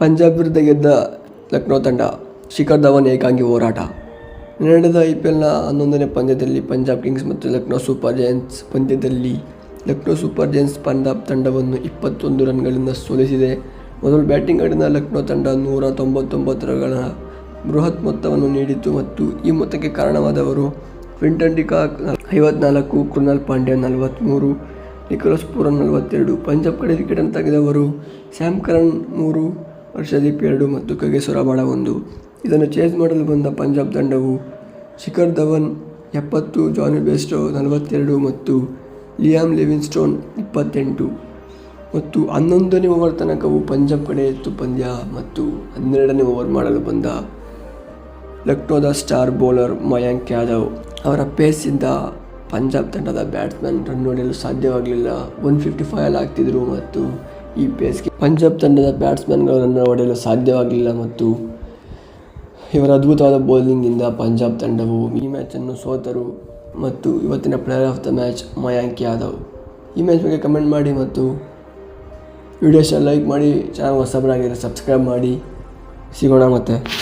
ಪಂಜಾಬ್ ವಿರುದ್ಧ ಗೆದ್ದ ಲಕ್ನೋ ತಂಡ ಶಿಖರ್ ಧವನ್ ಏಕಾಂಗಿ ಹೋರಾಟ. ನಡೆದ ಐ ಪಿ ಎಲ್ನ ಹನ್ನೊಂದನೇ ಪಂದ್ಯದಲ್ಲಿ ಪಂಜಾಬ್ ಕಿಂಗ್ಸ್ ಮತ್ತು ಲಕ್ನೋ ಸೂಪರ್ ಜಯಂಟ್ಸ್ ಪಂದ್ಯದಲ್ಲಿ ಲಕ್ನೋ ಸೂಪರ್ ಜಯಂಟ್ಸ್ ಪಂಜಾಬ್ ತಂಡವನ್ನು ಇಪ್ಪತ್ತೊಂದು ರನ್ಗಳಿಂದ ಸೋಲಿಸಿದೆ. ಮೊದಲು ಬ್ಯಾಟಿಂಗ್ ಆಡಿದ ಲಕ್ನೋ ತಂಡ ನೂರ ತೊಂಬತ್ತೊಂಬತ್ತು ರನ್ಗಳ ಬೃಹತ್ ಮೊತ್ತವನ್ನು ನೀಡಿತು ಮತ್ತು ಈ ಮೊತ್ತಕ್ಕೆ ಕಾರಣವಾದವರು ಕ್ವಿಂಟನ್ ಡಿಕಾಕ್ ಐವತ್ನಾಲ್ಕು, ಕೃಣಾಲ್ ಪಾಂಡ್ಯ ನಲವತ್ತ್ಮೂರು ನಿಕೋಲಸ್ ಪೂರನ್ ನಲವತ್ತೆರಡು, ಪಂಜಾಬ್ ಕಡೆ ವಿಕೆಟನ್ನು ತೆಗೆದವರು ಸ್ಯಾಮ್ ಕರಣ್ ಮೂರು ಹರ್ಷದೀಪ್ ಎರಡು ಮತ್ತು ಕಗೇಶ್ವರ ಬಾಳ ಒಂದು. ಇದನ್ನು ಚೇಸ್ ಮಾಡಲು ಬಂದ ಪಂಜಾಬ್ ತಂಡವು ಶಿಖರ್ ಧವನ್ ಎಪ್ಪತ್ತು, ಜಾನಿ ಬೆಸ್ಟೋ ನಲವತ್ತೆರಡು ಮತ್ತು ಲಿಯಾಮ್ ಲಿವಿನ್ಸ್ಟೋನ್ ಇಪ್ಪತ್ತೆಂಟು ಮತ್ತು ಹನ್ನೊಂದನೇ ಓವರ್ ತನಕವು ಪಂಜಾಬ್ ಕಡೆ ಇತ್ತು ಪಂದ್ಯ ಮತ್ತು ಹನ್ನೆರಡನೇ ಓವರ್ ಮಾಡಲು ಬಂದ ಲಕ್ನೋದ ಸ್ಟಾರ್ ಬೌಲರ್ ಮಯಾಂಕ್ ಯಾದವ್ ಅವರ ಪೇಸಿಂದ ಪಂಜಾಬ್ ತಂಡದ ಬ್ಯಾಟ್ಸ್ಮನ್ ರನ್ ಹೊಡೆಯಲು ಸಾಧ್ಯವಾಗಲಿಲ್ಲ. ಒನ್ ಫಿಫ್ಟಿ ಫೈವ್ ಆಗ್ತಿದ್ರು ಮತ್ತು ಈ ಪೇಸ್ಗೆ ಪಂಜಾಬ್ ತಂಡದ ಬ್ಯಾಟ್ಸ್ಮನ್ಗಳನ್ನು ಹೊಡೆಯಲು ಸಾಧ್ಯವಾಗಲಿಲ್ಲ ಮತ್ತು ಇವರ ಅದ್ಭುತವಾದ ಬೌಲಿಂಗಿಂದ ಪಂಜಾಬ್ ತಂಡವು ಈ ಮ್ಯಾಚನ್ನು ಸೋತರು ಮತ್ತು ಇವತ್ತಿನ player of the match Mayank Yadav ಈ ಮ್ಯಾಚ್ ಬಗ್ಗೆ ಕಮೆಂಟ್ ಮಾಡಿ ಮತ್ತು ವಿಡಿಯೋಸ್ ಲೈಕ್ ಮಾಡಿ, ಚಾನಲ್ ಹೊಸಬರಾಗಿದ್ದರೆ ಸಬ್ಸ್ಕ್ರೈಬ್ ಮಾಡಿ. ಸಿಗೋಣ ಮತ್ತೆ.